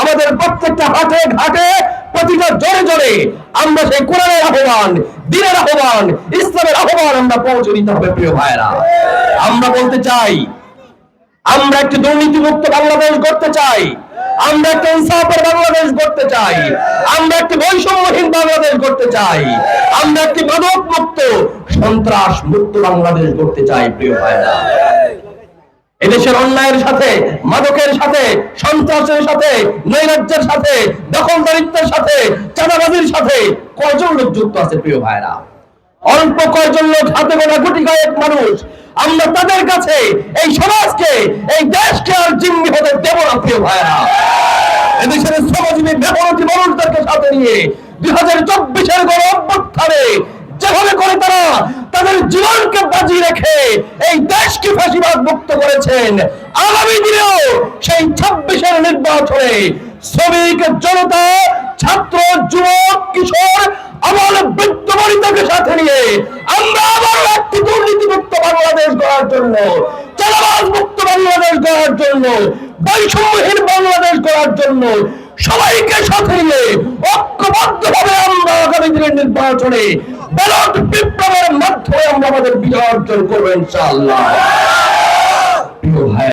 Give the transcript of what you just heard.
আমাদের প্রত্যেকটা হাটে ঘাটে, প্রতিটা জোরে জোরে আমরা সেই কোরআনের আহ্বান, দিনের আহ্বান, ইসলামের আহ্বান আমরা পৌঁছে দিতে হবে, প্রিয় ভাইরা আমরা বলতে চাই, আমরা একটি দুর্নীতিমুক্ত বাংলাদেশ গড়তে চাই, আমরা একটা ইনসাফের বাংলাদেশ গড়তে চাই, আমরা একটি বৈষম্যহীন বাংলাদেশ গড়তে চাই, আমরা একটি মাদক মুক্ত সন্ত্রাস মুক্ত বাংলাদেশ গড়তে চাই, প্রিয় ভাইরা এদেশের অন্যায়ের সাথে, মাদকের সাথে, সন্ত্রাসের সাথে, নৈরাজ্যের সাথে, দখলদারিত্বের সাথে, চাঁদাবাজির সাথে কয়জন লোক যুক্ত আছে প্রিয় ভাইরা অল্প কয়জন লোক হাতে গোনা গুটি কয়েক মানুষ। আমরা তাদের কাছে, এই সমাজকে, এই দেশকে আর জিম্মি হতে দেব না প্রিয় ভাইরা এদেশের শ্রমজীবী মেহনতি মানুষদেরকে সাথে নিয়ে দুই হাজার চব্বিশের গণ অভ্যুত্থানে তাদের জীবনকে বাজি রেখে এই দেশকে ফাঁসিবাদ মুক্ত করেছেন। আগামী দিনেও সেই ছাব্বিশের নির্বাচনে শ্রমিক, জনতা, ছাত্র, যুবক, কিশোর আমার বনিতাকে সাথে নিয়ে আমরা আবার একটি দুর্নীতিমুক্ত বাংলাদেশ গড়ার জন্য মুক্ত বাংলাদেশ গড়ার জন্য, বৈষম্যহীন বাংলাদেশ গড়ার জন্য সবাইকে সাথে নিয়ে ঐক্যবদ্ধ ভাবে আমরা আগামী দিনের নির্বাচনে ব্যালট বিপ্লবের মাধ্যমে আমরা আমাদের বিজয় অর্জন করব ইনশাআল্লাহ। প্রিয় ভাই